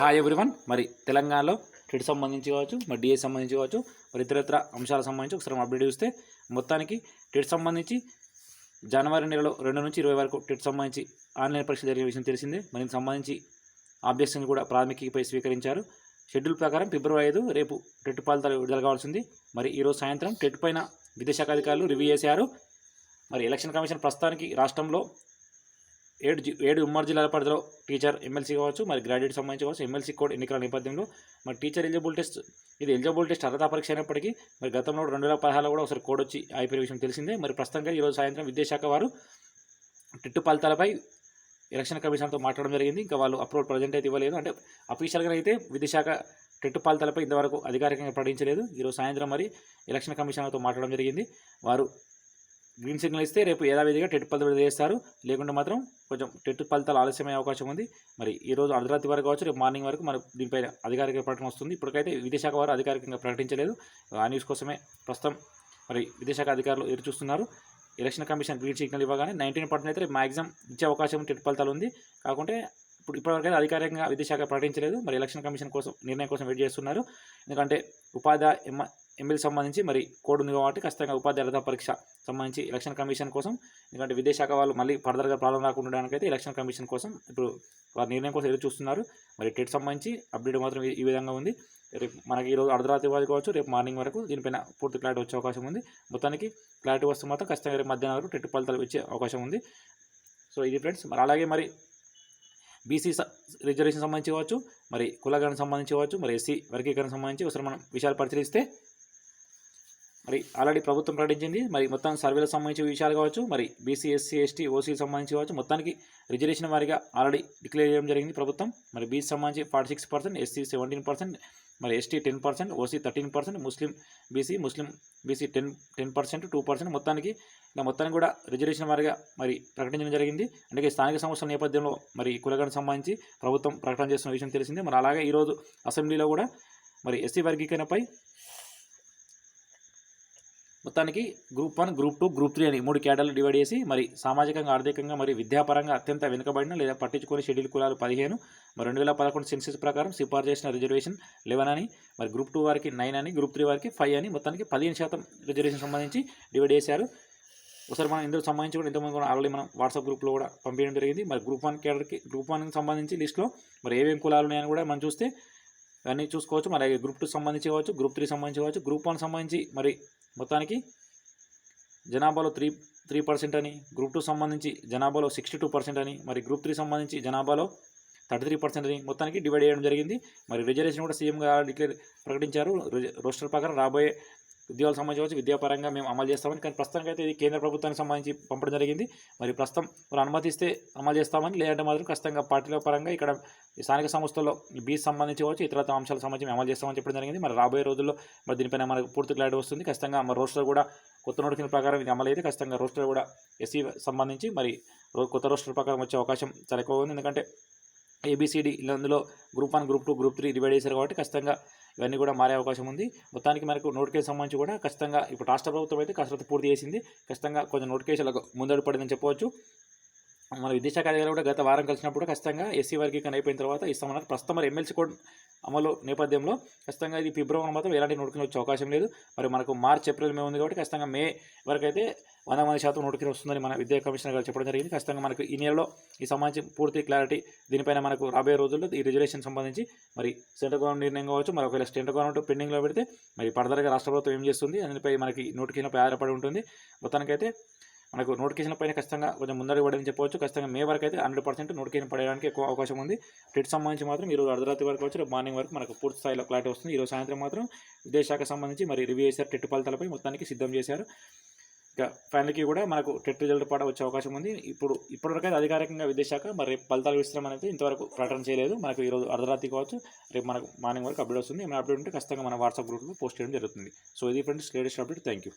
Hi everyone మరి తెలంగాణలో TET సంబంధించి కావచ్చు మరి డిఏ సంబంధించి కావచ్చు మరి ఇతరత్ర అంశాలకు సంబంధించి ఒకసారి అప్డేట్ చూస్తే మొత్తానికి టెట్ సంబంధించి జనవరి నెలలో రెండు నుంచి ఇరవై వరకు టెట్ సంబంధించి ఆన్లైన్ పరీక్ష జరిగిన విషయం తెలిసిందే. మరి సంబంధించి ఆబ్జెక్షన్ కూడా ప్రాథమికపై స్వీకరించారు. షెడ్యూల్ ప్రకారం ఫిబ్రవరి ఐదు రేపు టెట్ ఫలితాలు విడుదల కావాల్సింది. మరి ఈరోజు సాయంత్రం టెట్ పైన విదేశాఖ అధికారులు రివ్యూ చేశారు. మరి ఎలక్షన్ కమిషన్ ప్రస్తుతానికి రాష్ట్రంలో ఏడు ఏడు ఉమ్మడి జిల్లాల పరిధిలో టీచర్ ఎమ్మెల్సీ కావచ్చు మరి గ్రాడ్యుయేట్ సంబంధించి కావచ్చు ఎమ్మెల్సీ కోడ్ ఎన్నికల నేపథ్యంలో మరి టీచర్ ఎలిజిబుల్ టెస్ట్ ఇది ఎలిజిబుల్ టెస్ట్ అర్హత పరీక్ష అయినప్పటికీ మరి గతంలో రెండు వేల పదహారులో కూడా ఒకసారి కోడ్ వచ్చి అయిపోయిన విషయం తెలిసిందే. మరి ప్రస్తుతంగా ఈరోజు సాయంత్రం విద్యాశాఖ వారు టిట్టు ఫలితాలపై ఎలక్షన్ కమిషన్తో మాట్లాడడం జరిగింది. ఇంకా వాళ్ళు అప్రూవల్ ప్రజెంట్ అయితే ఇవ్వలేదు. అంటే అఫీషియల్గా అయితే విద్యాశాఖ టెట్టు పాలితలపై ఇంతవరకు అధికారికంగా ప్రకటించలేదు. ఈరోజు సాయంత్రం మరి ఎలక్షన్ కమిషన్తో మాట్లాడడం జరిగింది. వారు గ్రీన్ సిగ్నల్ ఇస్తే రేపు యథావిధిగా టెట్ ఫలితాలు చేస్తారు. లేకుంటే మాత్రం కొంచెం టెట్ ఫలితాలు ఆలస్యమయ్యే అవకాశం ఉంది. మరి ఈ రోజు అర్ధరాత్రి వరకు కావచ్చు రేపు మార్నింగ్ వరకు మన దీనిపైన అధికారిక ప్రకటన వస్తుంది. ఇప్పటికైతే విదేశాఖ వారు అధికారికంగా ప్రకటించలేదు. ఆ న్యూస్ కోసమే ప్రస్తుతం మరి విదేశాఖ అధికారులు ఎదురు చూస్తున్నారు. ఎలక్షన్ కమిషన్ గ్రీన్ సిగ్నల్ ఇవ్వగానే నైన్టీన్ పర్సెంట్ అయితే రేపు మ్యాక్సిమం ఇచ్చే అవకాశం టెట్ ఫలితాలు ఉంది. కాకుంటే ఇప్పుడు ఇప్పటివరకు అధికారికంగా విదేశాఖ ప్రకటించలేదు. మరి ఎలక్షన్ కమిషన్ కోసం నిర్ణయం కోసం వెయిట్ చేస్తున్నారు. ఎందుకంటే ఉపాధ్యాయ ఎమ్ సంబంధించి మరి కోడ్ ఉంది కాబట్టి ఖచ్చితంగా ఉపాధ్యాయ అర్హత పరీక్ష సంబంధించి ఎలక్షన్ కమిషన్ కోసం ఎందుకంటే విదేశాఖ వాళ్ళు మళ్ళీ ఫర్దర్గా ప్రాబ్లం రాకుండా ఉండడానికైతే ఎలక్షన్ కమిషన్ కోసం ఇప్పుడు వారి నిర్ణయం కోసం ఎదురు చూస్తున్నారు. మరి టెట్ సంబంధించి అప్డేట్ మాత్రం ఈ- ఈ విధంగా ఉంది. రేపు మనకి ఈరోజు అర్ధరాత్రి వరకు కావచ్చు రేపు మార్నింగ్ వరకు దీనిపైన పూర్తి క్లారిటీ వచ్చే అవకాశం ఉంది. మొత్తానికి క్లారిటీ వస్తే మాత్రం ఖచ్చితంగా రేపు మధ్యాహ్నం వరకు టెట్ ఫలితాలు వచ్చే అవకాశం ఉంది. సో ఇది ఫ్రెండ్స్ మరి అలాగే మరి బీసీ రిజర్వేషన్ సంబంధించి కావచ్చు మరి కులగణకు సంబంధించి కావచ్చు మరి ఎస్సీ వర్గీకరణ సంబంధించి ఒకసారి మనం విషయాలు పరిశీలిస్తే మరి ఆల్రెడీ ప్రభుత్వం ప్రకటించింది. మరి మొత్తం సర్వేలకు సంబంధించిన విషయాలు కావచ్చు మరి బీసీ ఎస్సీ ఎస్టీ ఓసీకి సంబంధించి కావచ్చు మొత్తానికి రిజర్వేషన్ వారిగా ఆల్రెడీ డిక్లేర్ చేయడం జరిగింది ప్రభుత్వం. మరి బీసీ సంబంధించి forty six percent SC seventeen percent మరి ST ten percent OC thirteen percent Muslim BC Muslim BC ten ten percent two percent మొత్తానికి ఇలా మొత్తానికి కూడా రిజర్వేషన్ వారిగా మరి ప్రకటించడం జరిగింది. అందుకే స్థానిక సంస్థల నేపథ్యంలో మరి కులగానికి సంబంధించి ప్రభుత్వం ప్రకటన చేస్తున్న విషయం తెలిసిందే. మరి అలాగే ఈరోజు అసెంబ్లీలో కూడా మరి ఎస్సీ వర్గీకరణపై మొత్తానికి group one group two group three అని మూడు క్యాడర్లు డివైడ్ చేసి మరి సామాజికంగా ఆర్థికంగా మరి విద్యాపరంగా అత్యంత వెనుకబడిన లేదా పట్టించుకొని షెడ్యూల్ కులాలు పదిహేను మరి రెండు వేల పదకొండు సెన్సెస్ ప్రకారం సిఫార్ చేసిన రిజర్వేషన్ లెవెన్ అని మరి గ్రూప్ టూ వారికి నైన్ అని గ్రూప్ త్రీ వారికి ఫైవ్ అని మొత్తానికి పదిహేను శాతం రిజర్వేషన్ సంబంధించి డివైడ్ చేశారు. ఒకసారి మనం ఇందుకు సంబంధించి కూడా ఇంతకుముందు కూడా ఆల్రెడీ మనం వాట్సాప్ గ్రూప్లో కూడా పంపించడం జరిగింది. మరి గ్రూప్ వన్ కేటర్కి గ్రూప్ వన్కి సంబంధించి లిస్ట్లో మరి ఏమేమి కులాలు ఉన్నాయని కూడా మనం చూస్తే అన్నీ చూసుకోవచ్చు. మరి గ్రూప్ టూ సంబంధించి కావచ్చు గ్రూప్ త్రీ సంబంధించి కావచ్చు గ్రూప్ వన్ సంబంధించి మరి మొత్తానికి జనాభాలో త్రీ త్రీ పర్సెంట్ అని గ్రూప్ టూ సంబంధించి జనాభాలో సిక్స్టీ టూ పర్సెంట్ అని మరి గ్రూప్ త్రీ సంబంధించి జనాభాలో థర్టీ త్రీ పర్సెంట్ అని మొత్తానికి డివైడ్ చేయడం జరిగింది. మరి రిజర్వేషన్ కూడా సీఎం గారు డిక్లేర్ ప్రకటించారు. రోస్టర్ ప్రకారం రాబోయే ఉద్యోగాలకు సంబంధించి వచ్చి విద్యాపరంగా మేము అమలు చేస్తామని కానీ ప్రస్తుతానికి అయితే ఇది కేంద్ర ప్రభుత్వానికి సంబంధించి పంపడం జరిగింది. మరి ప్రస్తుతం వారు అనుమతిస్తే అమలు చేస్తామని లేదంటే మాత్రం ఖచ్చితంగా పార్టీల పరంగా ఇక్కడ స్థానిక సంస్థల్లో బీస్ సంబంధించి కావచ్చు ఇతర అంశాలకు సంబంధించి అమలు చేస్తామని చెప్పడం జరిగింది. మరి రాబోయే రోజుల్లో మరి దీనిపైన మనకు పూర్తి క్లారిటీ వస్తుంది. ఖచ్చితంగా మరి రోస్టర్ కూడా కొత్త నోటిఫికేషన్ ప్రకారం ఇది అమలు అయితే ఖచ్చితంగా రోస్టర్ కూడా ఎస్సీ సంబంధించి మరి రో- కొత్త రోస్టర్ ప్రకారం వచ్చే అవకాశం చాలా ఎక్కువ ఉంది. ఎందుకంటే ఏబిసిడి అందులో group one group two group three divide చేశారు కాబట్టి ఖచ్చితంగా ఇవన్నీ కూడా మారే అవకాశం ఉంది. మొత్తానికి మనకు నోటికేషన్ సంబంధించి కూడా ఖచ్చితంగా ఇప్పుడు రాష్ట్ర ప్రభుత్వం అయితే కసరత్తు పూర్తి చేసింది. ఖచ్చితంగా కొంచెం నోటికేషన్లకు ముందడు పడిందని చెప్పవచ్చు. మన విదేశాఖ అధికారులు కూడా గత వారం కలిసినప్పుడు ఖచ్చితంగా ఎస్సీ వర్గీకరణ అయిపోయిన తర్వాత ఇస్తామన్నారు ప్రస్తుతం మరి ఎమ్మెల్సీ కోడ్ అమలు నేపథ్యంలో ఖచ్చితంగా ఇది ఫిబ్రవరి మాత్రం ఎలాంటి నోటికలు వచ్చే అవకాశం లేదు. మరి మనకు మార్చ్ ఏప్రిల్ మే ఉంది కాబట్టి ఖచ్చితంగా మే వరకు అయితే వంద మంది శాతం నోటికలు వస్తుందని మన విద్యా కమిషనర్ గారు చెప్పడం జరిగింది. ఖచ్చితంగా మనకు ఈ నెలలో ఈ సంబంధించి పూర్తి క్లారిటీ దీనిపైన మనకు రాబోయే రోజుల్లో ఈ రిజర్వేషన్ సంబంధించి మరి సెంట్రల్ గవర్నమెంట్ నిర్ణయం కావచ్చు మరి ఒకవేళ స్టేట్ గవర్నమెంట్ పెండింగ్లో పెడితే మరి ఫర్దర్గా రాష్ట్ర ప్రభుత్వం ఏం చేస్తుంది దానిపై మనకి నోటిఫికేషన్పై ఆధారపడి ఉంటుంది. మొత్తానికైతే మనకు నోటిఫికేషన్ పైన ఖచ్చితంగా కొంచెం ముందర పడని చెప్పవచ్చు. ఖచ్చితంగా మే వరకు అయితే హండ్రెడ్ పర్సెంట్ నోటిఫికేషన్ పడడానికి ఎక్కువ అవకాశం ఉంది. టెట్ సంబంధించి మాత్రం ఈరోజు అర్ధరాత్రి వరకు వచ్చి రేపు మార్నింగ్ వరకు మనకు పూర్తి స్థాయిలో క్లారిటీ వస్తుంది. ఈరోజు సాయంత్రం మాత్రం విదేశాఖ సంబంధించి మరి రివ్యూ చేశారు. టెట్ ఫలితాలపై మొత్తానికి సిద్ధం చేశారు. ఇక ఫైనల్కి కూడా మనకు టెట్ రిజల్ట్ పాట వచ్చే అవకాశం ఉంది. ఇప్పుడు ఇప్పటివరకు అయితే అధికారికంగా విదేశాఖ మరి రేపు ఫలితాలు విస్తరం అనేది ఇంతవరకు ప్రకటన చేయలేదు. మనకు ఈరోజు అర్ధరాత్రి కావచ్చు రేపు మనకు మార్నింగ్ వరకు అప్డేట్ వస్తుంది. ఏమైనా అప్డేట్ ఉంటే ఖచ్చితంగా మన వాట్సాప్ గ్రూప్లో పోస్ట్ చేయడం జరుగుతుంది. సో ఇది friends latest update thank you